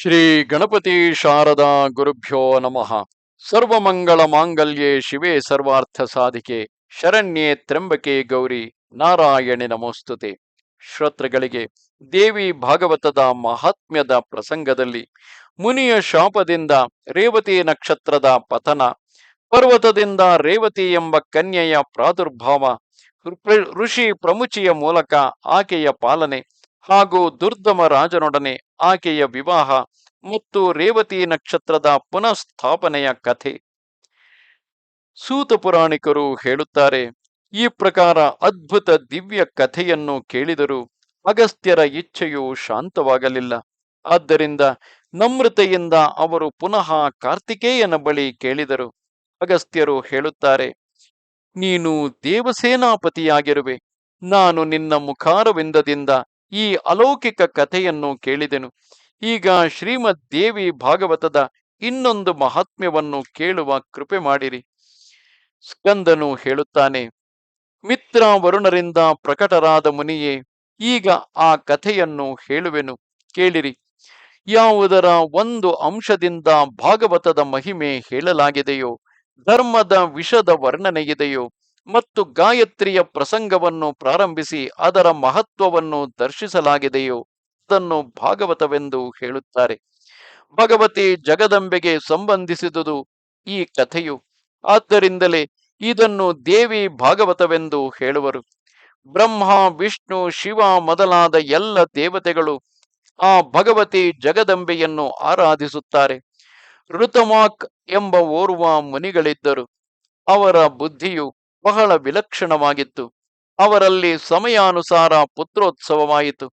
ಶ್ರೀ ಗಣಪತಿ ಶಾರದಾ ಗುರುಭ್ಯೋ ನಮಃ. ಸರ್ವಮಂಗಳ ಮಾಂಗಲ್ಯೇ ಶಿವೆ ಸರ್ವಾರ್ಥ ಸಾಧಿಕೆ, ಶರಣ್ಯೇ ತ್ರಂಬಕೆ ಗೌರಿ, ನಾರಾಯಣಿ ನಮೋಸ್ತುತೆ. ಶ್ರೋತೃಗಳಿಗೆ, ದೇವಿ ಭಾಗವತದ ಮಹಾತ್ಮ್ಯದ ಪ್ರಸಂಗದಲ್ಲಿ, ಮುನಿಯ ಶಾಪದಿಂದ ರೇವತಿ ನಕ್ಷತ್ರದ ಪತನ, ಪರ್ವತದಿಂದ ರೇವತಿ ಎಂಬ ಕನ್ಯೆಯ ಪ್ರಾದುರ್ಭಾವ, ಋಷಿ ಪ್ರಮುಚಿಯ ಮೂಲಕ ಆಕೆಯ ಪಾಲನೆ ಹಾಗೂ ದುರ್ದಮ ರಾಜನೊಡನೆ ಆಕೆಯ ವಿವಾಹ ಮತ್ತು ರೇವತಿ ನಕ್ಷತ್ರದ ಪುನಃಸ್ಥಾಪನೆಯ ಕಥೆ. ಸೂತ ಪುರಾಣಿಕರು ಹೇಳುತ್ತಾರೆ, ಈ ಪ್ರಕಾರ ಅದ್ಭುತ ದಿವ್ಯ ಕಥೆಯನ್ನು ಕೇಳಿದರೂ ಅಗಸ್ತ್ಯರ ಇಚ್ಛೆಯು ಶಾಂತವಾಗಲಿಲ್ಲ. ಆದ್ದರಿಂದ ನಮ್ರತೆಯಿಂದ ಅವರು ಪುನಃ ಕಾರ್ತಿಕೇಯನ ಬಳಿ ಕೇಳಿದರು. ಅಗಸ್ತ್ಯರು ಹೇಳುತ್ತಾರೆ, ನೀನು ದೇವಸೇನಾಪತಿಯಾಗಿರುವೆ. ನಾನು ನಿನ್ನ ಮುಖಾರವಿಂದದಿಂದ ಈ ಅಲೌಕಿಕ ಕಥೆಯನ್ನು ಕೇಳಿದೆನು. ಈಗ ಶ್ರೀಮದ್ ದೇವಿ ಭಾಗವತದ ಇನ್ನೊಂದು ಮಹಾತ್ಮ್ಯವನ್ನು ಕೇಳುವ ಕೃಪೆ ಮಾಡಿರಿ. ಸ್ಕಂದನು ಹೇಳುತ್ತಾನೆ, ಮಿತ್ರ ವರುಣರಿಂದ ಪ್ರಕಟರಾದ ಮುನಿಯೇ, ಈಗ ಆ ಕಥೆಯನ್ನು ಹೇಳುವೆನು. ಕೇಳಿರಿ. ಯಾವುದರ ಒಂದು ಅಂಶದಿಂದ ಭಾಗವತದ ಮಹಿಮೆ ಹೇಳಲಾಗಿದೆಯೋ, ಧರ್ಮದ ವಿಷದ ವರ್ಣನೆಯಿದೆಯೋ ಮತ್ತು ಗಾಯತ್ರಿಯ ಪ್ರಸಂಗವನ್ನು ಪ್ರಾರಂಭಿಸಿ ಅದರ ಮಹತ್ವವನ್ನು ದರ್ಶಿಸಲಾಗಿದೆಯೋ ಅದನ್ನು ಭಾಗವತವೆಂದು ಹೇಳುತ್ತಾರೆ. ಭಗವತಿ ಜಗದಂಬೆಗೆ ಸಂಬಂಧಿಸಿದುದು ಈ ಕಥೆಯು. ಆದ್ದರಿಂದಲೇ ಇದನ್ನು ದೇವಿ ಭಾಗವತವೆಂದು ಹೇಳುವರು. ಬ್ರಹ್ಮ, ವಿಷ್ಣು, ಶಿವ ಮೊದಲಾದ ಎಲ್ಲ ದೇವತೆಗಳು ಆ ಭಗವತಿ ಜಗದಂಬೆಯನ್ನು ಆರಾಧಿಸುತ್ತಾರೆ. ಋತಮಾಕ್ ಎಂಬ ಓರ್ವ ಮುನಿಗಳಿದ್ದರು. ಅವರ ಬುದ್ಧಿಯು ಬಹಳ ವಿಲಕ್ಷಣವಾಗಿತ್ತು. ಅವರಲ್ಲಿ ಸಮಯಾನುಸಾರ ಪುತ್ರೋತ್ಸವವಾಯಿತು.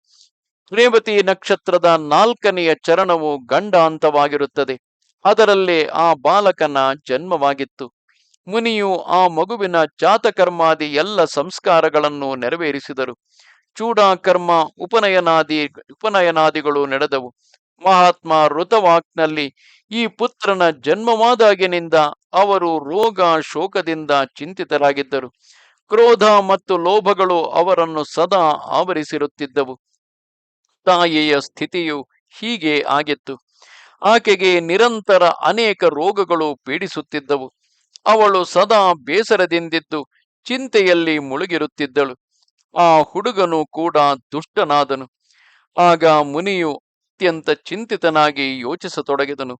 ರೇವತಿ ನಕ್ಷತ್ರದ ನಾಲ್ಕನೆಯ ಚರಣವು ಗಂಡಾಂತವಾಗಿರುತ್ತದೆ. ಅದರಲ್ಲೇ ಆ ಬಾಲಕನ ಜನ್ಮವಾಗಿತ್ತು. ಮುನಿಯು ಆ ಮಗುವಿನ ಜಾತಕರ್ಮಾದಿ ಎಲ್ಲ ಸಂಸ್ಕಾರಗಳನ್ನು ನೆರವೇರಿಸಿದರು. ಚೂಡಾಕರ್ಮ, ಉಪನಯನಾದಿ, ಉಪನಯನಾದಿಗಳು ನಡೆದವು. ಮಹಾತ್ಮ ಋತವಾಕ್ನಲ್ಲಿ ಈ ಪುತ್ರನ ಜನ್ಮವಾದಾಗಿನಿಂದ ಅವರು ರೋಗ ಶೋಕದಿಂದ ಚಿಂತಿತರಾಗಿದ್ದರು. ಕ್ರೋಧ ಮತ್ತು ಲೋಭಗಳು ಅವರನ್ನು ಸದಾ ಆವರಿಸಿರುತ್ತಿದ್ದವು. ತಾಯಿಯ ಸ್ಥಿತಿಯು ಹೀಗೆ ಆಗಿತ್ತು. ಆಕೆಗೆ ನಿರಂತರ ಅನೇಕ ರೋಗಗಳು ಪೀಡಿಸುತ್ತಿದ್ದವು. ಅವಳು ಸದಾ ಬೇಸರದಿಂದಿದ್ದು ಚಿಂತೆಯಲ್ಲಿ ಮುಳುಗಿರುತ್ತಿದ್ದಳು. ಆ ಹುಡುಗನು ಕೂಡ ದುಷ್ಟನಾದನು. ಆಗ ಮುನಿಯು ಅತ್ಯಂತ ಚಿಂತಿತನಾಗಿ ಯೋಚಿಸತೊಡಗಿದನು.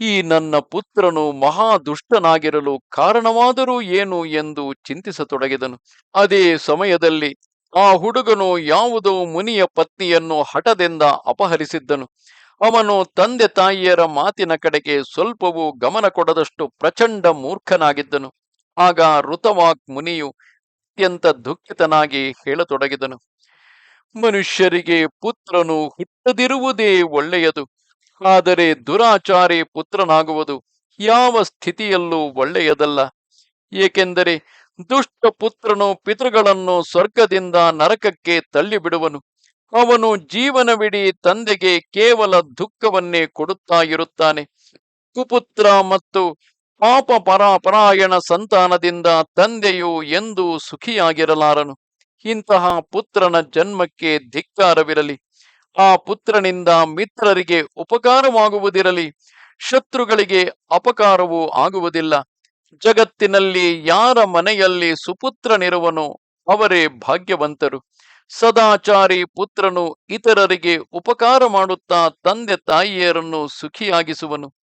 ಈ ನನ್ನ ಪುತ್ರನು ಮಹಾ ದುಷ್ಟನಾಗಿರಲು ಕಾರಣವಾದರೂ ಏನು ಎಂದು ಚಿಂತಿಸತೊಡಗಿದನು. ಅದೇ ಸಮಯದಲ್ಲಿ ಆ ಹುಡುಗನು ಯಾವುದೋ ಮುನಿಯ ಪತ್ನಿಯನ್ನು ಹಠದಿಂದ ಅಪಹರಿಸಿದ್ದನು. ಅವನು ತಂದೆ ತಾಯಿಯರ ಮಾತಿನ ಕಡೆಗೆ ಸ್ವಲ್ಪವೂ ಗಮನ ಕೊಡದಷ್ಟು ಪ್ರಚಂಡ ಮೂರ್ಖನಾಗಿದ್ದನು. ಆಗ ಋತವಾಕ್ ಮುನಿಯು ಅತ್ಯಂತ ದುಃಖಿತನಾಗಿ ಹೇಳತೊಡಗಿದನು. ಮನುಷ್ಯರಿಗೆ ಪುತ್ರನು ಹುಟ್ಟದಿರುವುದೇ ಒಳ್ಳೆಯದು. ಆದರೆ ದುರಾಚಾರಿ ಪುತ್ರನಾಗುವುದು ಯಾವ ಸ್ಥಿತಿಯಲ್ಲೂ ಒಳ್ಳೆಯದಲ್ಲ. ಏಕೆಂದರೆ ದುಷ್ಟ ಪುತ್ರನು ಪಿತೃಗಳನ್ನು ಸ್ವರ್ಗದಿಂದ ನರಕಕ್ಕೆ ತಳ್ಳಿಬಿಡುವನು. ಅವನು ಜೀವನವಿಡೀ ತಂದೆಗೆ ಕೇವಲ ದುಃಖವನ್ನೇ ಕೊಡುತ್ತಾ ಇರುತ್ತಾನೆ ಕುಪುತ್ರ ಮತ್ತು ಪಾಪ ಪರಾಪರಾಯಣ ಸಂತಾನದಿಂದ ತಂದೆಯು ಎಂದೂ ಸುಖಿಯಾಗಿರಲಾರನು. ಇಂತಹ ಪುತ್ರನ ಜನ್ಮಕ್ಕೆ ಧಿಕ್ಕಾರವಿರಲಿ. ಆ ಪುತ್ರನಿಂದ ಮಿತ್ರರಿಗೆ ಉಪಕಾರವಾಗುವುದಿರಲಿ, ಶತ್ರುಗಳಿಗೆ ಅಪಕಾರವೂ ಆಗುವುದಿಲ್ಲ. ಜಗತ್ತಿನಲ್ಲಿ ಯಾರ ಮನೆಯಲ್ಲಿ ಸುಪುತ್ರನಿರುವನೋ ಅವರೇ ಭಾಗ್ಯವಂತರು. ಸದಾಚಾರಿ ಪುತ್ರನು ಇತರರಿಗೆ ಉಪಕಾರ ಮಾಡುತ್ತಾ ತಂದೆ ತಾಯಿಯರನ್ನು ಸುಖಿಯಾಗಿಸುವನು.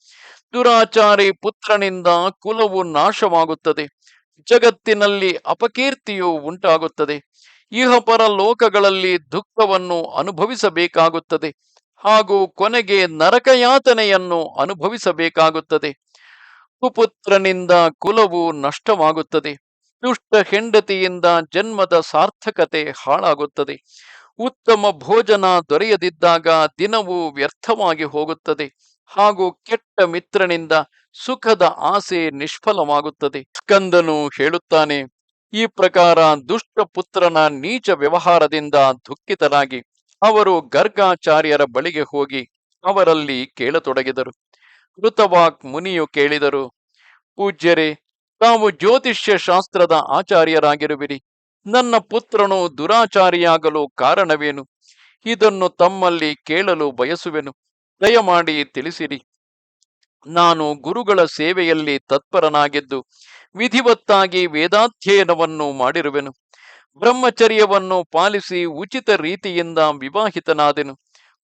ದುರಾಚಾರಿ ಪುತ್ರನಿಂದ ಕುಲವು ನಾಶವಾಗುತ್ತದೆ. ಜಗತ್ತಿನಲ್ಲಿ ಅಪಕೀರ್ತಿಯು ಉಂಟಾಗುತ್ತದೆ. ಇಹಪರ ಲೋಕಗಳಲ್ಲಿ ದುಃಖವನ್ನು ಅನುಭವಿಸಬೇಕಾಗುತ್ತದೆ ಹಾಗೂ ಕೊನೆಗೆ ನರಕಯಾತನೆಯನ್ನು ಅನುಭವಿಸಬೇಕಾಗುತ್ತದೆ. ಕುಪುತ್ರನಿಂದ ಕುಲವು ನಷ್ಟವಾಗುತ್ತದೆ. ದುಷ್ಟ ಹೆಂಡತಿಯಿಂದ ಜನ್ಮದ ಸಾರ್ಥಕತೆ ಹಾಳಾಗುತ್ತದೆ. ಉತ್ತಮ ಭೋಜನ ದೊರೆಯದಿದ್ದಾಗ ದಿನವು ವ್ಯರ್ಥವಾಗಿ ಹೋಗುತ್ತದೆ ಹಾಗೂ ಕೆಟ್ಟ ಮಿತ್ರನಿಂದ ಸುಖದ ಆಸೆ ನಿಷ್ಫಲವಾಗುತ್ತದೆ. ಸ್ಕಂದನು ಹೇಳುತ್ತಾನೆ ಈ ಪ್ರಕಾರ ದುಷ್ಟ ಪುತ್ರನ ನೀಚ ವ್ಯವಹಾರದಿಂದ ದುಃಖಿತರಾಗಿ ಅವರು ಗರ್ಗಾಚಾರ್ಯರ ಬಳಿಗೆ ಹೋಗಿ ಅವರಲ್ಲಿ ಕೇಳತೊಡಗಿದರು. ಕೃತವಾಕ್ ಮುನಿಯು ಕೇಳಿದರು, ಪೂಜ್ಯರೇ, ತಾವು ಜ್ಯೋತಿಷ್ಯ ಶಾಸ್ತ್ರದ ಆಚಾರ್ಯರಾಗಿರುವಿರಿ. ನನ್ನ ಪುತ್ರನು ದುರಾಚಾರಿಯಾಗಲು ಕಾರಣವೇನು? ಇದನ್ನು ತಮ್ಮಲ್ಲಿ ಕೇಳಲು ಬಯಸುವೆನು. ದಯಮಾಡಿ ತಿಳಿಸಿರಿ. ನಾನು ಗುರುಗಳ ಸೇವೆಯಲ್ಲಿ ತತ್ಪರನಾಗಿದ್ದು ವಿಧಿವತ್ತಾಗಿ ವೇದಾಧ್ಯಯನವನ್ನು ಮಾಡಿರುವೆನು. ಬ್ರಹ್ಮಚರ್ಯವನ್ನು ಪಾಲಿಸಿ ಉಚಿತ ರೀತಿಯಿಂದ ವಿವಾಹಿತನಾದೆನು.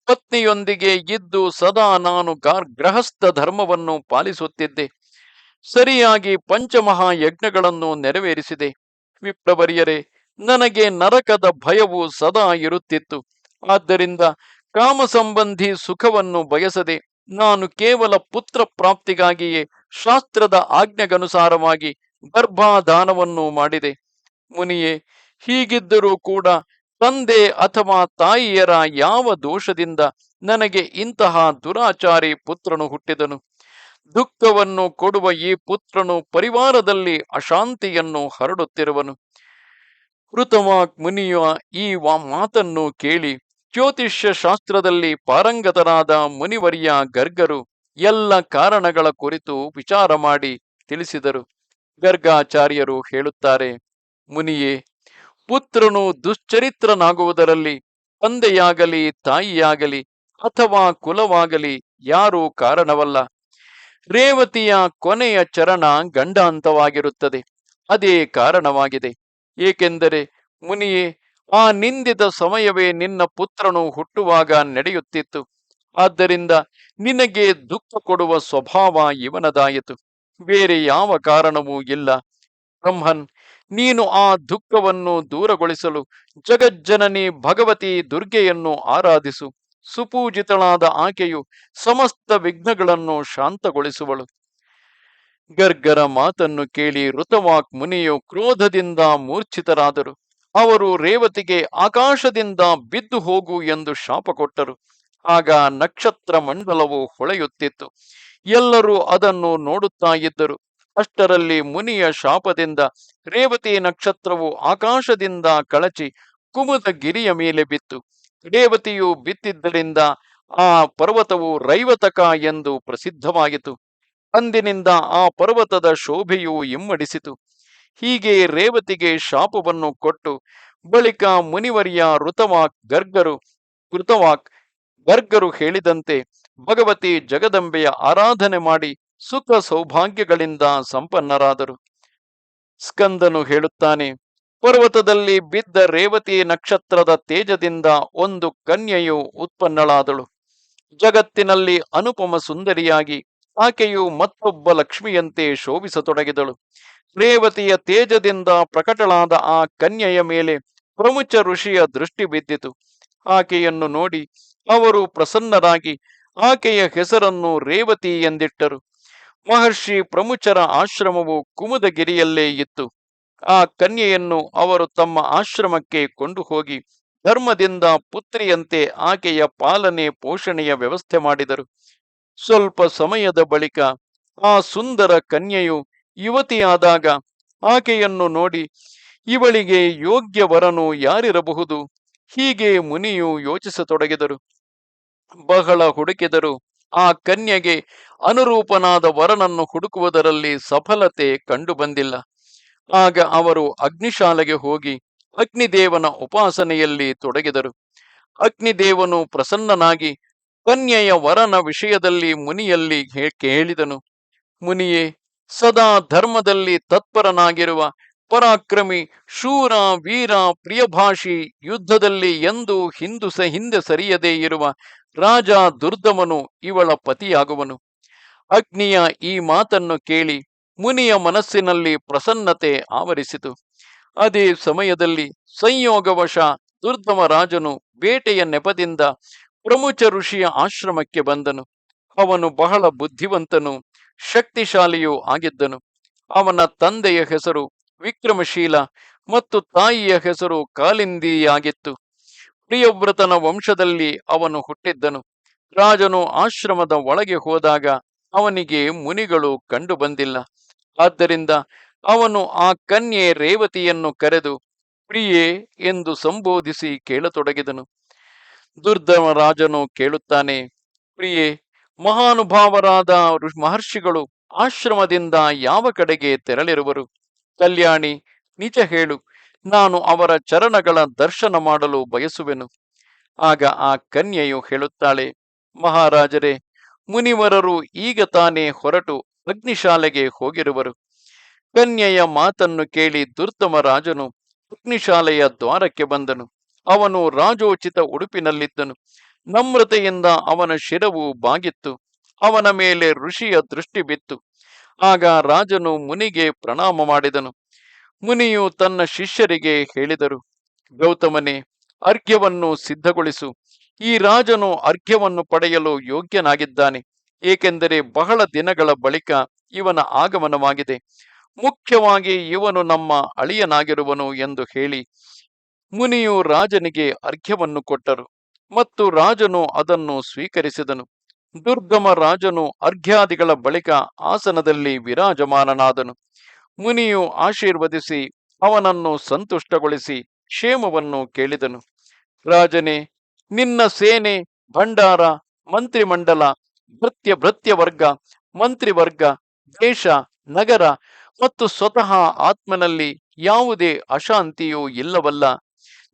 ಪತ್ನಿಯೊಂದಿಗೆ ಇದ್ದು ಸದಾ ನಾನು ಗೃಹಸ್ಥ ಧರ್ಮವನ್ನು ಪಾಲಿಸುತ್ತಿದ್ದೆ. ಸರಿಯಾಗಿ ಪಂಚಮಹಾಯಜ್ಞಗಳನ್ನು ನೆರವೇರಿಸಿದೆ. ವಿಪ್ರವರಿಯರೆ, ನನಗೆ ನರಕದ ಭಯವು ಸದಾ ಇರುತ್ತಿತ್ತು. ಆದ್ದರಿಂದ ಕಾಮ ಸಂಬಂಧಿ ಸುಖವನ್ನು ಬಯಸದೆ ನಾನು ಕೇವಲ ಪುತ್ರ ಪ್ರಾಪ್ತಿಗಾಗಿಯೇ ಶಾಸ್ತ್ರದ ಆಜ್ಞೆಗನುಸಾರವಾಗಿ ಗರ್ಭಾಧಾನವನ್ನು ಮಾಡಿದೆ. ಮುನಿಯೇ, ಹೀಗಿದ್ದರೂ ಕೂಡ ತಂದೆ ಅಥವಾ ತಾಯಿಯರ ಯಾವ ದೋಷದಿಂದ ನನಗೆ ಇಂತಹ ದುರಾಚಾರಿ ಪುತ್ರನು ಹುಟ್ಟಿದನು? ದುಃಖವನ್ನು ಕೊಡುವ ಈ ಪುತ್ರನು ಪರಿವಾರದಲ್ಲಿ ಅಶಾಂತಿಯನ್ನು ಹರಡುತ್ತಿರುವನು. ಕೃತವಾಕ್ ಮುನಿಯ ಈ ಮಾತನ್ನು ಕೇಳಿ ಜ್ಯೋತಿಷ್ಯ ಶಾಸ್ತ್ರದಲ್ಲಿ ಪಾರಂಗತರಾದ ಮುನಿವರಿಯ ಗರ್ಗರು ಎಲ್ಲ ಕಾರಣಗಳ ಕುರಿತು ವಿಚಾರ ಮಾಡಿ ತಿಳಿಸಿದರು. ಗರ್ಗಾಚಾರ್ಯರು ಹೇಳುತ್ತಾರೆ, ಮುನಿಯೇ, ಪುತ್ರನು ದುಶ್ಚರಿತ್ರನಾಗುವುದರಲ್ಲಿ ತಂದೆಯಾಗಲಿ, ತಾಯಿಯಾಗಲಿ ಅಥವಾ ಕುಲವಾಗಲಿ ಯಾರೂ ಕಾರಣವಲ್ಲ. ರೇವತಿಯ ಕೊನೆಯ ಚರಣ ಗಂಡಾಂತವಾಗಿರುತ್ತದೆ. ಅದೇ ಕಾರಣವಾಗಿದೆ. ಏಕೆಂದರೆ, ಮುನಿಯೇ, ಆ ನಿಂದಿದ ಸಮಯವೇ ನಿನ್ನ ಪುತ್ರನು ಹುಟ್ಟುವಾಗ ನಡೆಯುತ್ತಿತ್ತು. ಆದ್ದರಿಂದ ನಿನಗೆ ದುಃಖ ಕೊಡುವ ಸ್ವಭಾವ ಇವನದಾಯಿತು. ಬೇರೆ ಯಾವ ಕಾರಣವೂ ಇಲ್ಲ. ಬ್ರಹ್ಮನ್, ನೀನು ಆ ದುಃಖವನ್ನು ದೂರಗೊಳಿಸಲು ಜಗಜ್ಜನನಿ ಭಗವತಿ ದುರ್ಗೆಯನ್ನು ಆರಾಧಿಸು. ಸುಪೂಜಿತಳಾದ ಆಕೆಯು ಸಮಸ್ತ ವಿಘ್ನಗಳನ್ನು ಶಾಂತಗೊಳಿಸುವಳು. ಗರ್ಗರ ಮಾತನ್ನು ಕೇಳಿ ಋತವಾಕ್ ಮುನಿಯು ಕ್ರೋಧದಿಂದ ಮೂರ್ಛಿತರಾದರು. ಅವರು ರೇವತಿಗೆ ಆಕಾಶದಿಂದ ಬಿದ್ದು ಹೋಗು ಎಂದು ಶಾಪ ಕೊಟ್ಟರು. ಆಗ ನಕ್ಷತ್ರ ಮಂಡಲವು ಹೊಳೆಯುತ್ತಿತ್ತು. ಎಲ್ಲರೂ ಅದನ್ನು ನೋಡುತ್ತಾ ಇದ್ದರು. ಅಷ್ಟರಲ್ಲಿ ಮುನಿಯ ಶಾಪದಿಂದ ರೇವತಿ ನಕ್ಷತ್ರವು ಆಕಾಶದಿಂದ ಕಳಚಿ ಕುಮುದ ಗಿರಿಯ ಮೇಲೆ ಬಿತ್ತು. ರೇವತಿಯು ಬಿತ್ತಿದ್ದರಿಂದ ಆ ಪರ್ವತವು ರೈವತಕ ಎಂದು ಪ್ರಸಿದ್ಧವಾಯಿತು ಅಂದಿನಿಂದ ಆ ಪರ್ವತದ ಶೋಭೆಯು ಇಮ್ಮಡಿಸಿತು. ಹೀಗೆ ರೇವತಿಗೆ ಶಾಪವನ್ನು ಕೊಟ್ಟು ಬಳಿಕ ಮುನಿವರಿಯ ಋತವಾಕ್ ಗರ್ಗರು ಕೃತವಾಕ್ ಗರ್ಗರು ಹೇಳಿದಂತೆ ಭಗವತಿ ಜಗದಂಬೆಯ ಆರಾಧನೆ ಮಾಡಿ ಸುಖ ಸೌಭಾಗ್ಯಗಳಿಂದ ಸಂಪನ್ನರಾದರು. ಸ್ಕಂದನು ಹೇಳುತ್ತಾನೆ, ಪರ್ವತದಲ್ಲಿ ಬಿದ್ದ ರೇವತಿ ನಕ್ಷತ್ರದ ತೇಜದಿಂದ ಒಂದು ಕನ್ಯೆಯು ಉತ್ಪನ್ನಳಾದಳು. ಜಗತ್ತಿನಲ್ಲಿ ಅನುಪಮ ಸುಂದರಿಯಾಗಿ ಆಕೆಯು ಮತ್ತೊಬ್ಬ ಲಕ್ಷ್ಮಿಯಂತೆ ಶೋಭಿಸತೊಡಗಿದಳು. ರೇವತಿಯ ತೇಜದಿಂದ ಪ್ರಕಟಳಾದ ಆ ಕನ್ಯೆಯ ಮೇಲೆ ಪ್ರಮುಖ ಋಷಿಯ ದೃಷ್ಟಿ ಬಿದ್ದಿತು. ಆಕೆಯನ್ನು ನೋಡಿ ಅವರು ಪ್ರಸನ್ನರಾಗಿ ಆಕೆಯ ಹೆಸರನ್ನು ರೇವತಿ ಎಂದಿಟ್ಟರು. ಮಹರ್ಷಿ ಪ್ರಮುಚರ ಆಶ್ರಮವು ಕುಮುದಗಿರಿಯಲ್ಲೇ ಇತ್ತು. ಆ ಕನ್ಯೆಯನ್ನು ಅವರು ತಮ್ಮ ಆಶ್ರಮಕ್ಕೆ ಕೊಂಡು ಹೋಗಿ ಧರ್ಮದಿಂದ ಪುತ್ರಿಯಂತೆ ಆಕೆಯ ಪಾಲನೆ ಪೋಷಣೆಯ ವ್ಯವಸ್ಥೆ ಮಾಡಿದರು. ಸ್ವಲ್ಪ ಸಮಯದ ಬಳಿಕ ಆ ಸುಂದರ ಕನ್ಯೆಯು ಯುವತಿಯಾದಾಗ ಆಕೆಯನ್ನು ನೋಡಿ, ಇವಳಿಗೆ ಯೋಗ್ಯ ವರನು ಯಾರಿರಬಹುದು? ಹೀಗೆ ಮುನಿಯು ಯೋಚಿಸತೊಡಗಿದರು. ಬಹಳ ಹುಡುಕಿದರು. ಆ ಕನ್ಯೆಗೆ ಅನುರೂಪನಾದ ವರನನ್ನು ಹುಡುಕುವುದರಲ್ಲಿ ಸಫಲತೆ ಕಂಡು ಬಂದಿಲ್ಲ ಆಗ ಅವರು ಅಗ್ನಿಶಾಲೆಗೆ ಹೋಗಿ ಅಗ್ನಿದೇವನ ಉಪಾಸನೆಯಲ್ಲಿ ತೊಡಗಿದರು. ಅಗ್ನಿದೇವನು ಪ್ರಸನ್ನನಾಗಿ ಕನ್ಯೆಯ ವರನ ವಿಷಯದಲ್ಲಿ ಮುನಿಯಲ್ಲಿ ಕೇಳಿದನು. ಮುನಿಯೇ, ಸದಾ ಧರ್ಮದಲ್ಲಿ ತತ್ಪರನಾಗಿರುವ ಪರಾಕ್ರಮಿ, ಶೂರ, ವೀರ, ಪ್ರಿಯಭಾಷಿ ಯುದ್ಧದಲ್ಲಿ ಎಂದು ಹಿಂದು ಸ ಹಿಂದೆ ಸರಿಯದೇ ಇರುವ ರಾಜ ದುರ್ದಮನು ಇವಳ ಪತಿಯಾಗುವನು. ಅಗ್ನಿಯ ಈ ಮಾತನ್ನು ಕೇಳಿ ಮುನಿಯ ಮನಸ್ಸಿನಲ್ಲಿ ಪ್ರಸನ್ನತೆ ಆವರಿಸಿತು. ಅದೇ ಸಮಯದಲ್ಲಿ ಸಂಯೋಗವಶ ದುರ್ದಮ ರಾಜನು ಬೇಟೆಯ ನೆಪದಿಂದ ಪ್ರಮುಚ ಋಷಿಯ ಆಶ್ರಮಕ್ಕೆ ಬಂದನು. ಅವನು ಬಹಳ ಬುದ್ಧಿವಂತನು, ಶಕ್ತಿಶಾಲಿಯೂ ಆಗಿದ್ದನು. ಅವನ ತಂದೆಯ ಹೆಸರು ವಿಕ್ರಮಶೀಲ ಮತ್ತು ತಾಯಿಯ ಹೆಸರು ಕಾಲಿಂದಿಯಾಗಿತ್ತು. ಪ್ರಿಯವ್ರತನ ವಂಶದಲ್ಲಿ ಅವನು ಹುಟ್ಟಿದ್ದನು. ರಾಜನು ಆಶ್ರಮದ ಒಳಗೆ ಹೋದಾಗ ಅವನಿಗೆ ಮುನಿಗಳು ಕಂಡು ಬಂದಿಲ್ಲ. ಆದ್ದರಿಂದ ಅವನು ಆ ಕನ್ಯೆ ರೇವತಿಯನ್ನು ಕರೆದು, ಪ್ರಿಯೆ ಎಂದು ಸಂಬೋಧಿಸಿ ಕೇಳತೊಡಗಿದನು. ದುರ್ದಮ ರಾಜನು ಕೇಳುತ್ತಾನೆ, ಪ್ರಿಯೆ, ಮಹಾನುಭಾವರಾದ ಮಹರ್ಷಿಗಳು ಆಶ್ರಮದಿಂದ ಯಾವ ಕಡೆಗೆ ತೆರಳಿರುವರು? ಕಲ್ಯಾಣಿ, ನಿಜ ಹೇಳು, ನಾನು ಅವರ ಚರಣಗಳ ದರ್ಶನ ಮಾಡಲು ಬಯಸುವೆನು. ಆಗ ಆ ಕನ್ಯೆಯು ಹೇಳುತ್ತಾಳೆ, ಮಹಾರಾಜರೇ, ಮುನಿವರರು ಈಗ ತಾನೇ ಹೊರಟು ಅಗ್ನಿಶಾಲೆಗೆ ಹೋಗಿರುವರು. ಕನ್ಯೆಯ ಮಾತನ್ನು ಕೇಳಿ ದುರ್ತಮ ರಾಜನು ಅಗ್ನಿಶಾಲೆಯ ದ್ವಾರಕ್ಕೆ ಬಂದನು. ಅವನು ರಾಜೋಚಿತ ಉಡುಪಿನಲ್ಲಿದ್ದನು. ನಮ್ರತೆಯಿಂದ ಅವನ ಶಿರವು ಬಾಗಿತ್ತು. ಅವನ ಮೇಲೆ ಋಷಿಯ ದೃಷ್ಟಿ ಬಿತ್ತು. ಆಗ ರಾಜನು ಮುನಿಗೆ ಪ್ರಣಾಮ ಮಾಡಿದನು. ಮುನಿಯು ತನ್ನ ಶಿಷ್ಯರಿಗೆ ಹೇಳಿದರು, ಗೌತಮನೇ, ಅರ್ಘ್ಯವನ್ನು ಸಿದ್ಧಗೊಳಿಸು. ಈ ರಾಜನು ಅರ್ಘ್ಯವನ್ನು ಪಡೆಯಲು ಯೋಗ್ಯನಾಗಿದ್ದಾನೆ, ಏಕೆಂದರೆ ಬಹಳ ದಿನಗಳ ಬಳಿಕ ಇವನ ಆಗಮನವಾಗಿದೆ. ಮುಖ್ಯವಾಗಿ ಇವನು ನಮ್ಮ ಅಳಿಯನಾಗಿರುವನು ಎಂದು ಹೇಳಿ ಮುನಿಯು ರಾಜನಿಗೆ ಅರ್ಘ್ಯವನ್ನು ಕೊಟ್ಟರು ಮತ್ತು ರಾಜನು ಅದನ್ನು ಸ್ವೀಕರಿಸಿದನು. ದುರ್ಗಮ ರಾಜನು ಅರ್ಘ್ಯಾದಿಗಳ ಬಳಿಕ ಆಸನದಲ್ಲಿ ವಿರಾಜಮಾನನಾದನು. ಮುನಿಯು ಆಶೀರ್ವದಿಸಿ ಅವನನ್ನು ಸಂತುಷ್ಟಗೊಳಿಸಿ ಕ್ಷೇಮವನ್ನು ಕೇಳಿದನು. ರಾಜನೇ, ನಿನ್ನ ಸೇನೆ, ಭಂಡಾರ, ಮಂತ್ರಿಮಂಡಲ, ಭೃತ್ಯ ಭೃತ್ಯ ವರ್ಗ ಮಂತ್ರಿವರ್ಗ, ದೇಶ, ನಗರ ಮತ್ತು ಸ್ವತಃ ಆತ್ಮನಲ್ಲಿ ಯಾವುದೇ ಅಶಾಂತಿಯೂ ಇಲ್ಲವಲ್ಲ.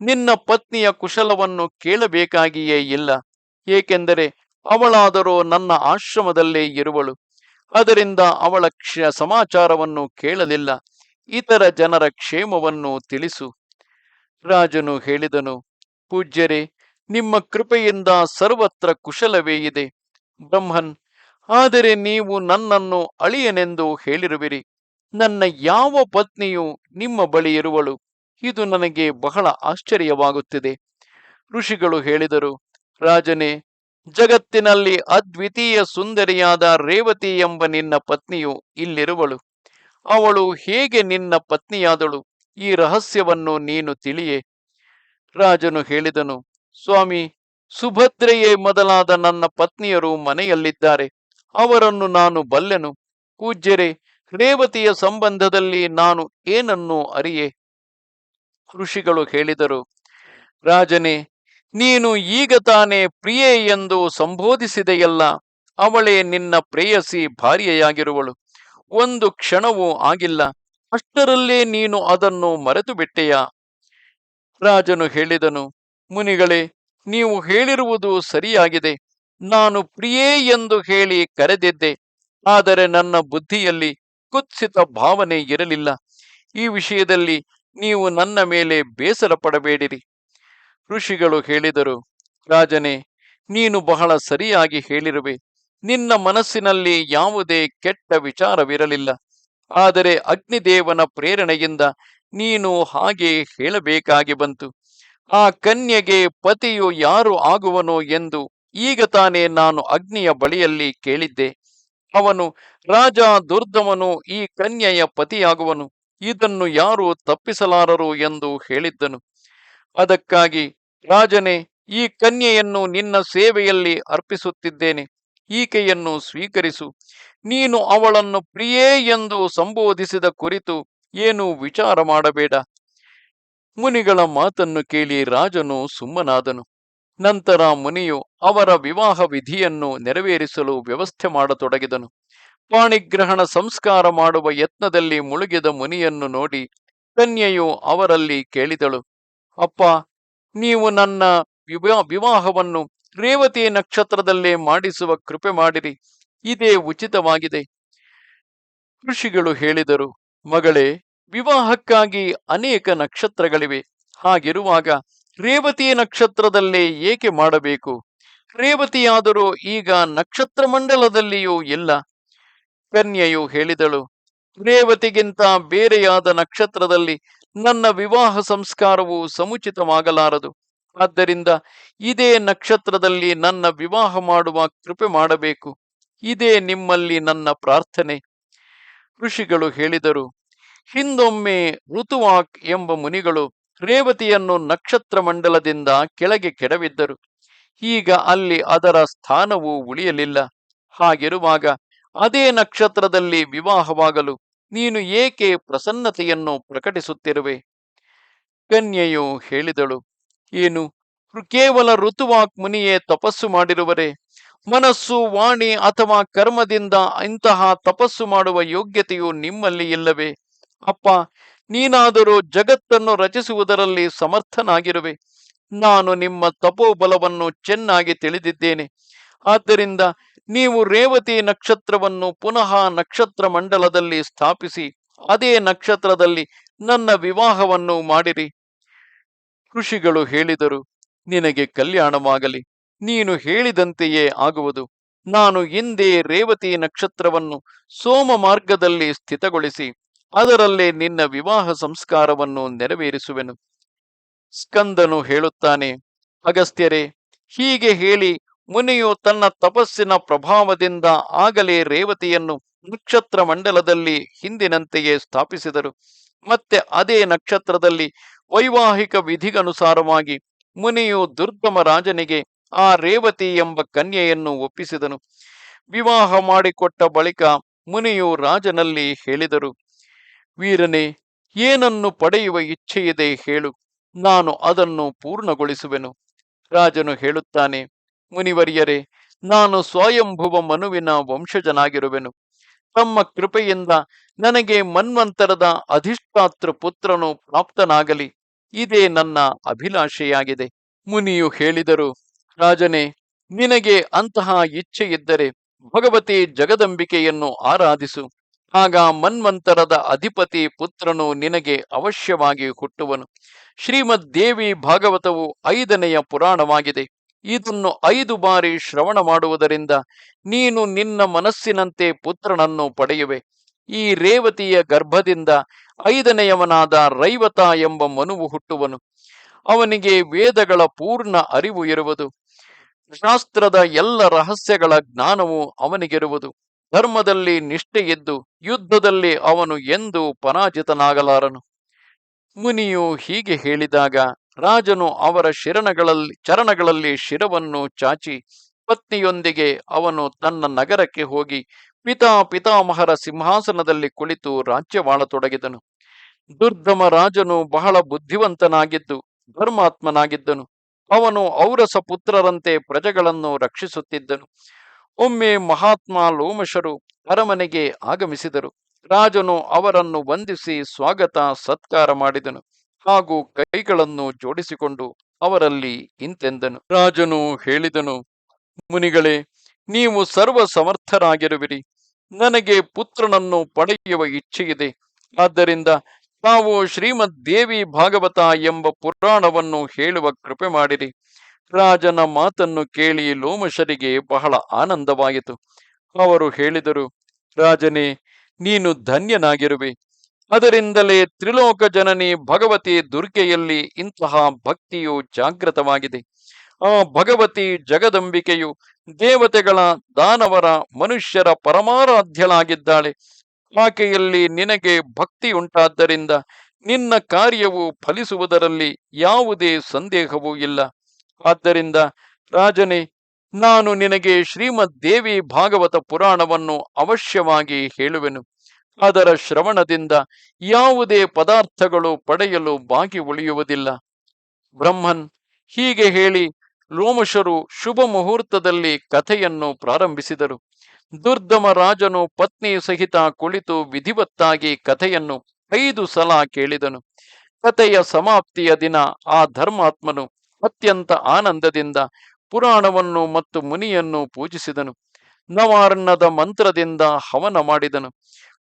ನಿನ್ನ ಪತ್ನಿಯ ಕುಶಲವನ್ನು ಕೇಳಬೇಕಾಗಿಯೇ ಇಲ್ಲ. ಏಕೆಂದರೆ ಅವಳಾದರೂ ನನ್ನ ಆಶ್ರಮದಲ್ಲೇ ಇರುವಳು. ಅದರಿಂದ ಅವಳ ಕ್ಷ ಸಮಾಚಾರವನ್ನು ಕೇಳಲಿಲ್ಲ. ಇತರ ಜನರ ಕ್ಷೇಮವನ್ನು ತಿಳಿಸು. ರಾಜನು ಹೇಳಿದನು, ಪೂಜ್ಯರೇ, ನಿಮ್ಮ ಕೃಪೆಯಿಂದ ಸರ್ವತ್ರ ಕುಶಲವೇ ಇದೆ. ಬ್ರಹ್ಮನ್, ಆದರೆ ನೀವು ನನ್ನನ್ನು ಅಳಿಯನೆಂದು ಹೇಳಿರುವಿರಿ. ನನ್ನ ಯಾವ ಪತ್ನಿಯು ನಿಮ್ಮ ಬಳಿ ಇರುವಳು? ಇದು ನನಗೆ ಬಹಳ ಆಶ್ಚರ್ಯವಾಗುತ್ತಿದೆ. ಋಷಿಗಳು ಹೇಳಿದರು, ರಾಜನೇ ಜಗತ್ತಿನಲ್ಲಿ ಅದ್ವಿತೀಯ ಸುಂದರಿಯಾದ ರೇವತಿ ಎಂಬ ನಿನ್ನ ಪತ್ನಿಯು ಇಲ್ಲಿರುವಳು. ಅವಳು ಹೇಗೆ ನಿನ್ನ ಪತ್ನಿಯಾದಳು? ಈ ರಹಸ್ಯವನ್ನು ನೀನು ತಿಳಿಯೇ? ರಾಜನು ಹೇಳಿದನು, ಸ್ವಾಮಿ, ಸುಭದ್ರೆಯೇ ಮೊದಲಾದ ನನ್ನ ಪತ್ನಿಯರು ಮನೆಯಲ್ಲಿದ್ದಾರೆ. ಅವರನ್ನು ನಾನು ಬಲ್ಲೆನು. ಪೂಜ್ಯರೆ, ರೇವತಿಯ ಸಂಬಂಧದಲ್ಲಿ ನಾನು ಏನನ್ನು ಅರಿಯೆ? ಋಷಿಗಳು ಹೇಳಿದರು, ರಾಜನೇ ನೀನು ಈಗ ತಾನೇ ಪ್ರಿಯೆ ಎಂದು ಸಂಬೋಧಿಸಿದೆಯಲ್ಲ, ಅವಳೇ ನಿನ್ನ ಪ್ರೇಯಸಿ ಭಾರ್ಯೆಯಾಗಿರುವಳು. ಒಂದು ಕ್ಷಣವೂ ಆಗಿಲ್ಲ, ಅಷ್ಟರಲ್ಲೇ ನೀನು ಅದನ್ನು ಮರೆತು ಬಿಟ್ಟೆಯಾ ರಾಜನು ಹೇಳಿದನು, ಮುನಿಗಳೇ, ನೀವು ಹೇಳಿರುವುದು ಸರಿಯಾಗಿದೆ. ನಾನು ಪ್ರಿಯೇ ಎಂದು ಹೇಳಿ ಕರೆದಿದ್ದೆ, ಆದರೆ ನನ್ನ ಬುದ್ಧಿಯಲ್ಲಿ ಕುತ್ಸಿತ ಭಾವನೆ ಇರಲಿಲ್ಲ. ಈ ವಿಷಯದಲ್ಲಿ ನೀವು ನನ್ನ ಮೇಲೆ ಬೇಸರ ಪಡಬೇಡಿರಿ ಋಷಿಗಳು ಹೇಳಿದರು, ರಾಜನೇ, ನೀನು ಬಹಳ ಸರಿಯಾಗಿ ಹೇಳಿರುವೆ. ನಿನ್ನ ಮನಸ್ಸಿನಲ್ಲಿ ಯಾವುದೇ ಕೆಟ್ಟ ವಿಚಾರವಿರಲಿಲ್ಲ. ಆದರೆ ಅಗ್ನಿದೇವನ ಪ್ರೇರಣೆಯಿಂದ ನೀನು ಹಾಗೆ ಹೇಳಬೇಕಾಗಿ ಬಂತು. ಆ ಕನ್ಯೆಗೆ ಪತಿಯು ಯಾರು ಆಗುವನು ಎಂದು ಈಗ ತಾನೇ ನಾನು ಅಗ್ನಿಯ ಬಳಿಯಲ್ಲಿ ಕೇಳಿದ್ದೆ. ಅವನು ರಾಜ ದುರ್ದಮನು ಈ ಕನ್ಯೆಯ ಪತಿಯಾಗುವನು. ಇದನ್ನು ಯಾರು ತಪ್ಪಿಸಲಾರರು ಎಂದು ಹೇಳಿದ್ದನು. ಅದಕ್ಕಾಗಿ ರಾಜನೇ, ಈ ಕನ್ಯೆಯನ್ನು ನಿನ್ನ ಸೇವೆಯಲ್ಲಿ ಅರ್ಪಿಸುತ್ತಿದ್ದೇನೆ. ಈಕೆಯನ್ನು ಸ್ವೀಕರಿಸು. ನೀನು ಅವಳನ್ನು ಪ್ರಿಯೇ ಎಂದು ಸಂಬೋಧಿಸಿದ ಕುರಿತು ಏನು ವಿಚಾರ ಮಾಡಬೇಡ. ಮುನಿಗಳ ಮಾತನ್ನು ಕೇಳಿ ರಾಜನು ಸುಮ್ಮನಾದನು. ನಂತರ ಮುನಿಯು ಅವರ ವಿವಾಹ ವಿಧಿಯನ್ನು ನೆರವೇರಿಸಲು ವ್ಯವಸ್ಥೆ ಮಾಡತೊಡಗಿದನು. ಪಾಣಿಗ್ರಹಣ ಸಂಸ್ಕಾರ ಮಾಡುವ ಯತ್ನದಲ್ಲಿ ಮುಳುಗಿದ ಮುನಿಯನ್ನು ನೋಡಿ ಕನ್ಯೆಯು ಅವರಲ್ಲಿ ಕೇಳಿದಳು, ಅಪ್ಪ ನೀವು ನನ್ನ ವಿವಾ, ವಿವಾಹವನ್ನು ರೇವತಿ ನಕ್ಷತ್ರದಲ್ಲೇ ಮಾಡಿಸುವ ಕೃಪೆ ಮಾಡಿರಿ. ಇದೇ ಉಚಿತವಾಗಿದೆ. ಋಷಿಗಳು ಹೇಳಿದರು, ಮಗಳೇ, ವಿವಾಹಕ್ಕಾಗಿ ಅನೇಕ ನಕ್ಷತ್ರಗಳಿವೆ. ಹಾಗಿರುವಾಗ ರೇವತಿ ನಕ್ಷತ್ರದಲ್ಲೇ ಏಕೆ ಮಾಡಬೇಕು? ರೇವತಿಯಾದರೂ ಈಗ ನಕ್ಷತ್ರ ಮಂಡಲದಲ್ಲಿಯೂ ಇಲ್ಲ. ಕನ್ಯೆಯು ಹೇಳಿದಳು, ರೇವತಿಗಿಂತ ಬೇರೆಯಾದ ನಕ್ಷತ್ರದಲ್ಲಿ ನನ್ನ ವಿವಾಹ ಸಂಸ್ಕಾರವು ಸಮುಚಿತವಾಗಲಾರದು. ಆದ್ದರಿಂದ ಇದೇ ನಕ್ಷತ್ರದಲ್ಲಿ ನನ್ನ ವಿವಾಹ ಮಾಡುವ ಕೃಪೆ ಮಾಡಬೇಕು. ಇದೇ ನಿಮ್ಮಲ್ಲಿ ನನ್ನ ಪ್ರಾರ್ಥನೆ. ಋಷಿಗಳು ಹೇಳಿದರು, ಹಿಂದೊಮ್ಮೆ ಋತುವಾಕ್ ಎಂಬ ಮುನಿಗಳು ರೇವತಿಯನ್ನು ನಕ್ಷತ್ರ ಮಂಡಲದಿಂದ ಕೆಳಗೆ ಕೆಡವಿದ್ದರು. ಈಗ ಅಲ್ಲಿ ಅದರ ಸ್ಥಾನವು ಉಳಿಯಲಿಲ್ಲ. ಹಾಗಿರುವಾಗ ಅದೇ ನಕ್ಷತ್ರದಲ್ಲಿ ವಿವಾಹವಾಗಲು ನೀನು ಏಕೆ ಪ್ರಸನ್ನತೆಯನ್ನು ಪ್ರಕಟಿಸುತ್ತಿರುವೆ? ಕನ್ಯೆಯು ಹೇಳಿದಳು, ಏನು, ಕೇವಲ ಋತುವಾಕ್ ಮುನಿಯೇ ತಪಸ್ಸು ಮಾಡಿರುವರೆ, ಮನಸ್ಸು, ವಾಣಿ ಅಥವಾ ಕರ್ಮದಿಂದ ಇಂತಹ ತಪಸ್ಸು ಮಾಡುವ ಯೋಗ್ಯತೆಯು ನಿಮ್ಮಲ್ಲಿ ಇಲ್ಲವೇ? ಅಪ್ಪ, ನೀನಾದರೂ ಜಗತ್ತನ್ನು ರಚಿಸುವುದರಲ್ಲಿ ಸಮರ್ಥನಾಗಿರುವೆ. ನಾನು ನಿಮ್ಮ ತಪೋಬಲವನ್ನು ಚೆನ್ನಾಗಿ ತಿಳಿದಿದ್ದೇನೆ. ಆದ್ದರಿಂದ ನೀವು ರೇವತಿ ನಕ್ಷತ್ರವನ್ನು ಪುನಃ ನಕ್ಷತ್ರ ಮಂಡಲದಲ್ಲಿ ಸ್ಥಾಪಿಸಿ, ಅದೇ ನಕ್ಷತ್ರದಲ್ಲಿ ನನ್ನ ವಿವಾಹವನ್ನು ಮಾಡಿರಿ. ಋಷಿಗಳು ಹೇಳಿದರು, ನಿನಗೆ ಕಲ್ಯಾಣವಾಗಲಿ. ನೀನು ಹೇಳಿದಂತೆಯೇ ಆಗುವುದು. ನಾನು ಹಿಂದೆ ರೇವತಿ ನಕ್ಷತ್ರವನ್ನು ಸೋಮ ಮಾರ್ಗದಲ್ಲಿ ಸ್ಥಿತಗೊಳಿಸಿ, ಅದರಲ್ಲೇ ನಿನ್ನ ವಿವಾಹ ಸಂಸ್ಕಾರವನ್ನು ನೆರವೇರಿಸುವೆನು. ಸ್ಕಂದನು ಹೇಳುತ್ತಾನೆ, ಅಗಸ್ತ್ಯರೇ, ಹೀಗೆ ಹೇಳಿ ಮುನಿಯು ತನ್ನ ತಪಸ್ಸಿನ ಪ್ರಭಾವದಿಂದ ಆಗಲೇ ರೇವತಿಯನ್ನು ನಕ್ಷತ್ರ ಮಂಡಲದಲ್ಲಿ ಹಿಂದಿನಂತೆಯೇ ಸ್ಥಾಪಿಸಿದರು. ಮತ್ತೆ ಅದೇ ನಕ್ಷತ್ರದಲ್ಲಿ ವೈವಾಹಿಕ ವಿಧಿಗನುಸಾರವಾಗಿ ಮುನಿಯು ದುರ್ಗಮ ರಾಜನಿಗೆ ಆ ರೇವತಿ ಎಂಬ ಕನ್ಯೆಯನ್ನು ಒಪ್ಪಿಸಿದನು. ವಿವಾಹ ಮಾಡಿಕೊಟ್ಟ ಬಳಿಕ ಮುನಿಯು ರಾಜನಲ್ಲಿ ಹೇಳಿದರು, ವೀರನೇ, ಏನನ್ನು ಪಡೆಯುವ ಇಚ್ಛೆಯಿದೆ ಹೇಳು. ನಾನು ಅದನ್ನು ಪೂರ್ಣಗೊಳಿಸುವೆನು. ರಾಜನು ಹೇಳುತ್ತಾನೆ ಮುನಿವರಿಯರೇ, ನಾನು ಸ್ವಯಂಭುವ ಮನುವಿನ ವಂಶಜನಾಗಿರುವೆನು. ತಮ್ಮ ಕೃಪೆಯಿಂದ ನನಗೆ ಮನ್ವಂತರದ ಅಧಿಷ್ಠಾತೃ ಪುತ್ರನು ಪ್ರಾಪ್ತನಾಗಲಿ. ಇದೇ ನನ್ನ ಅಭಿಲಾಷೆಯಾಗಿದೆ. ಮುನಿಯು ಹೇಳಿದರು, ರಾಜನೇ, ನಿನಗೆ ಅಂತಹ ಇಚ್ಛೆ ಇದ್ದರೆ ಭಗವತಿ ಜಗದಂಬಿಕೆಯನ್ನು ಆರಾಧಿಸು. ಆಗ ಮನ್ವಂತರದ ಅಧಿಪತಿ ಪುತ್ರನು ನಿನಗೆ ಅವಶ್ಯವಾಗಿ ಹುಟ್ಟುವನು. ಶ್ರೀಮದ್ ದೇವಿ ಭಾಗವತವು ಐದನೆಯ ಪುರಾಣವಾಗಿದೆ. ಇದನ್ನು ಐದು ಬಾರಿ ಶ್ರವಣ ಮಾಡುವುದರಿಂದ ನೀನು ನಿನ್ನ ಮನಸ್ಸಿನಂತೆ ಪುತ್ರನನ್ನು ಪಡೆಯುವೆ. ಈ ರೇವತಿಯ ಗರ್ಭದಿಂದ ಐದನೆಯವನಾದ ರೈವತ ಎಂಬ ಮನುವು ಹುಟ್ಟುವನು. ಅವನಿಗೆ ವೇದಗಳ ಪೂರ್ಣ ಅರಿವು ಇರುವುದು. ಶಾಸ್ತ್ರದ ಎಲ್ಲ ರಹಸ್ಯಗಳ ಜ್ಞಾನವು ಅವನಿಗಿರುವುದು. ಧರ್ಮದಲ್ಲಿ ನಿಷ್ಠೆಯಿದ್ದು ಯುದ್ಧದಲ್ಲಿ ಅವನು ಎಂದು ಪರಾಜಿತನಾಗಲಾರನು. ಮುನಿಯು ಹೀಗೆ ಹೇಳಿದಾಗ ರಾಜನು ಅವರ ಶಿರಣಗಳಲ್ಲಿ ಚರಣಗಳಲ್ಲಿ ಶಿರವನ್ನು ಚಾಚಿ, ಪತ್ನಿಯೊಂದಿಗೆ ಅವನು ತನ್ನ ನಗರಕ್ಕೆ ಹೋಗಿ ಪಿತಾ ಪಿತಾಮಹರ ಸಿಂಹಾಸನದಲ್ಲಿ ಕುಳಿತು ರಾಜ್ಯವಾಳತೊಡಗಿದನು. ದುರ್ಗಮ ರಾಜನು ಬಹಳ ಬುದ್ಧಿವಂತನಾಗಿದ್ದು, ಧರ್ಮಾತ್ಮನಾಗಿದ್ದನು. ಅವನು ಔರಸ ಪುತ್ರರಂತೆ ಪ್ರಜೆಗಳನ್ನು ರಕ್ಷಿಸುತ್ತಿದ್ದನು. ಒಮ್ಮೆ ಮಹಾತ್ಮ ಲೋಮಶರು ಅರಮನೆಗೆ ಆಗಮಿಸಿದರು. ರಾಜನು ಅವರನ್ನು ವಂದಿಸಿ ಸ್ವಾಗತ, ಸತ್ಕಾರ ಮಾಡಿದನು. ಹಾಗೂ ಕೈಗಳನ್ನು ಜೋಡಿಸಿಕೊಂಡು ಅವರಲ್ಲಿ ಇಂತೆಂದನು. ರಾಜನು ಹೇಳಿದನು, ಮುನಿಗಳೇ, ನೀವು ಸರ್ವ ಸಮರ್ಥರಾಗಿರುವಿರಿ ನನಗೆ ಪುತ್ರನನ್ನು ಪಡೆಯುವ ಇಚ್ಛೆಯಿದೆ. ಆದ್ದರಿಂದ ತಾವು ಶ್ರೀಮದ್ ದೇವಿ ಭಾಗವತ ಎಂಬ ಪುರಾಣವನ್ನು ಹೇಳುವ ಕೃಪೆ ಮಾಡಿರಿ. ರಾಜನ ಮಾತನ್ನು ಕೇಳಿ ಲೋಮಶರಿಗೆ ಬಹಳ ಆನಂದವಾಯಿತು. ಅವರು ಹೇಳಿದರು, ರಾಜನೇ, ನೀನು ಧನ್ಯನಾಗಿರುವೆ. ಅದರಿಂದಲೇ ತ್ರಿಲೋಕ ಜನನಿ ಭಗವತಿ ದುರ್ಗೆಯಲ್ಲಿ ಇಂತಹ ಭಕ್ತಿಯು ಜಾಗೃತವಾಗಿದೆ. ಆ ಭಗವತಿ ಜಗದಂಬಿಕೆಯು ದೇವತೆಗಳ ದಾನವರ ಮನುಷ್ಯರ ಪರಮಾರಾಧ್ಯಳಾಗಿದ್ದಾಳೆ. ಆಕೆಯಲ್ಲಿ ನಿನಗೆ ಭಕ್ತಿ ಉಂಟಾದ್ದರಿಂದ ನಿನ್ನ ಕಾರ್ಯವು ಫಲಿಸುವುದರಲ್ಲಿ ಯಾವುದೇ ಸಂದೇಹವೂ ಇಲ್ಲ. ಆದ್ದರಿಂದ ರಾಜನೇ, ನಾನು ನಿನಗೆ ಶ್ರೀಮದ್ ದೇವಿ ಭಾಗವತ ಪುರಾಣವನ್ನು ಅವಶ್ಯವಾಗಿ ಹೇಳುವೆನು. ಅದರ ಶ್ರವಣದಿಂದ ಯಾವುದೇ ಪದಾರ್ಥಗಳು ಪಡೆಯಲು ಬಾಕಿ ಉಳಿಯುವುದಿಲ್ಲ. ಬ್ರಹ್ಮನ್ ಹೀಗೆ ಹೇಳಿ ರೋಮಶರು ಶುಭ ಮುಹೂರ್ತದಲ್ಲಿ ಕಥೆಯನ್ನು ಪ್ರಾರಂಭಿಸಿದರು. ದುರ್ದಮ ರಾಜನು ಪತ್ನಿ ಸಹಿತ ಕುಳಿತು ವಿಧಿವತ್ತಾಗಿ ಕಥೆಯನ್ನು ಐದು ಸಲ ಕೇಳಿದನು. ಕಥೆಯ ಸಮಾಪ್ತಿಯ ದಿನ ಆ ಧರ್ಮಾತ್ಮನು ಅತ್ಯಂತ ಆನಂದದಿಂದ ಪುರಾಣವನ್ನು ಮತ್ತು ಮುನಿಯನ್ನು ಪೂಜಿಸಿದನು. ನವಾರ್ಣದ ಮಂತ್ರದಿಂದ ಹವನ ಮಾಡಿದನು.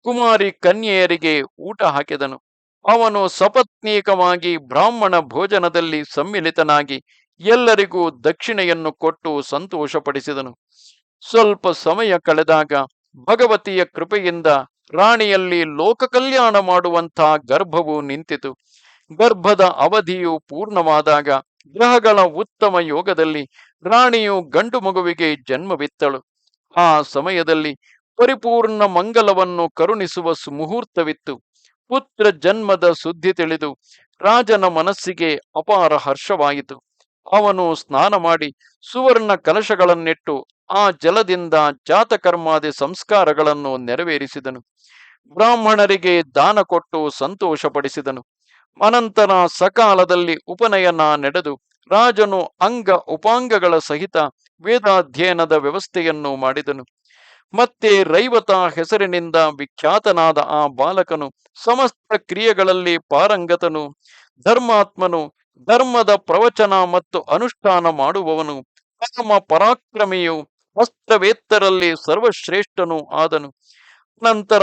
ಕುಮಾರಿ ಕನ್ಯೆಯರಿಗೆ ಊಟ ಹಾಕಿದನು. ಅವನು ಸಪತ್ನೀಕವಾಗಿ ಬ್ರಾಹ್ಮಣ ಭೋಜನದಲ್ಲಿ ಸಮ್ಮಿಲಿತನಾಗಿ ಎಲ್ಲರಿಗೂ ದಕ್ಷಿಣೆಯನ್ನು ಕೊಟ್ಟು ಸಂತೋಷಪಡಿಸಿದನು. ಸ್ವಲ್ಪ ಸಮಯ ಕಳೆದಾಗ ಭಗವತಿಯ ಕೃಪೆಯಿಂದ ರಾಣಿಯಲ್ಲಿ ಲೋಕ ಕಲ್ಯಾಣ ಮಾಡುವಂಥ ಗರ್ಭವು ನಿಂತಿತು. ಗರ್ಭದ ಅವಧಿಯು ಪೂರ್ಣವಾದಾಗ ಗ್ರಹಗಳ ಉತ್ತಮ ಯೋಗದಲ್ಲಿ ರಾಣಿಯು ಗಂಡು ಮಗುವಿಗೆ ಜನ್ಮವಿತ್ತಳು. ಆ ಸಮಯದಲ್ಲಿ ಪರಿಪೂರ್ಣ ಮಂಗಲವನ್ನು ಕರುಣಿಸುವ ಸುಮುಹೂರ್ತವಿತ್ತು. ಪುತ್ರ ಜನ್ಮದ ಸುದ್ದಿ ತಿಳಿದು ರಾಜನ ಮನಸ್ಸಿಗೆ ಅಪಾರ ಹರ್ಷವಾಯಿತು. ಅವನು ಸ್ನಾನ ಮಾಡಿ ಸುವರ್ಣ ಕಲಶಗಳನ್ನಿಟ್ಟು ಆ ಜಲದಿಂದ ಜಾತಕರ್ಮಾದಿ ಸಂಸ್ಕಾರಗಳನ್ನು ನೆರವೇರಿಸಿದನು. ಬ್ರಾಹ್ಮಣರಿಗೆ ದಾನ ಕೊಟ್ಟು ಸಂತೋಷಪಡಿಸಿದನು. ಅನಂತರ ಸಕಾಲದಲ್ಲಿ ಉಪನಯನ ನಡೆದು ರಾಜನು ಅಂಗ ಉಪಾಂಗಗಳ ಸಹಿತ ವೇದಾಧ್ಯಯನದ ವ್ಯವಸ್ಥೆಯನ್ನು ಮಾಡಿದನು. ಮತ್ತೆ ರೈವತ ಹೆಸರಿನಿಂದ ವಿಖ್ಯಾತನಾದ ಆ ಬಾಲಕನು ಸಮಸ್ತ ಕ್ರಿಯೆಗಳಲ್ಲಿ ಪಾರಂಗತನು, ಧರ್ಮಾತ್ಮನು, ಧರ್ಮದ ಪ್ರವಚನ ಮತ್ತು ಅನುಷ್ಠಾನ ಮಾಡುವವನು, ಪರಮ ಪರಾಕ್ರಮಿಯು ವಸ್ತ್ರವೇತ್ತರಲ್ಲಿ ಸರ್ವಶ್ರೇಷ್ಠನು ಆದನು. ನಂತರ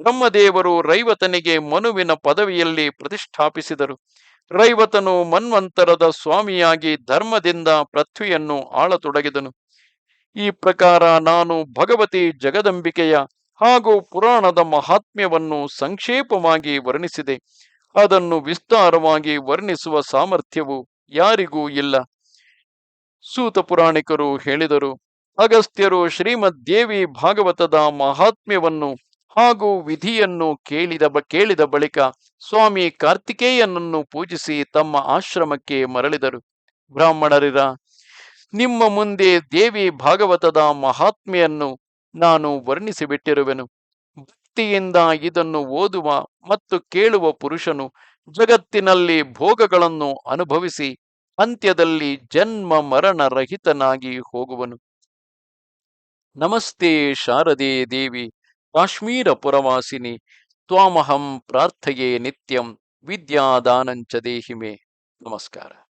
ಬ್ರಹ್ಮದೇವರು ರೈವತನಿಗೆ ಮನುವಿನ ಪದವಿಯಲ್ಲಿ ಪ್ರತಿಷ್ಠಾಪಿಸಿದರು. ರೈವತನು ಮನ್ವಂತರದ ಸ್ವಾಮಿಯಾಗಿ ಧರ್ಮದಿಂದ ಪೃಥ್ವಿಯನ್ನು ಆಳತೊಡಗಿದನು. ಈ ಪ್ರಕಾರ ನಾನು ಭಗವತಿ ಜಗದಂಬಿಕೆಯ ಹಾಗೂ ಪುರಾಣದ ಮಹಾತ್ಮ್ಯವನ್ನು ಸಂಕ್ಷೇಪವಾಗಿ ವರ್ಣಿಸಿದೆ. ಅದನ್ನು ವಿಸ್ತಾರವಾಗಿ ವರ್ಣಿಸುವ ಸಾಮರ್ಥ್ಯವು ಯಾರಿಗೂ ಇಲ್ಲ. ಸೂತ ಪುರಾಣಿಕರು ಹೇಳಿದರು, ಅಗಸ್ತ್ಯರು ಶ್ರೀಮದ್ ದೇವಿ ಭಾಗವತದ ಮಹಾತ್ಮ್ಯವನ್ನು ಹಾಗೂ ವಿಧಿಯನ್ನು ಕೇಳಿದ ಕೇಳಿದ ಬಳಿಕ ಸ್ವಾಮಿ ಕಾರ್ತಿಕೇಯನನ್ನು ಪೂಜಿಸಿ ತಮ್ಮ ಆಶ್ರಮಕ್ಕೆ ಮರಳಿದರು. ಬ್ರಾಹ್ಮಣರಿರ ನಿಮ್ಮ ಮುಂದೆ ದೇವಿ ಭಾಗವತದ ಮಹಾತ್ಮೆಯನ್ನು ನಾನು ವರ್ಣಿಸಿಬಿಟ್ಟಿರುವೆನು. ಭಕ್ತಿಯಿಂದ ಇದನ್ನು ಓದುವ ಮತ್ತು ಕೇಳುವ ಪುರುಷನು ಜಗತ್ತಿನಲ್ಲಿ ಭೋಗಗಳನ್ನು ಅನುಭವಿಸಿ ಅಂತ್ಯದಲ್ಲಿ ಜನ್ಮ ಮರಣ ರಹಿತನಾಗಿ ಹೋಗುವನು. ನಮಸ್ತೆ ಶಾರದೆ ದೇವಿ, ಕಾಶ್ಮೀರ ಪುರವಾಸಿನಿ, ತ್ವಾಮಹಂ ಪ್ರಾರ್ಥೆಯೇ ನಿತ್ಯಂ ವಿದ್ಯಾದಾನಂಚ ದೇಹಿಮೆ. ನಮಸ್ಕಾರ.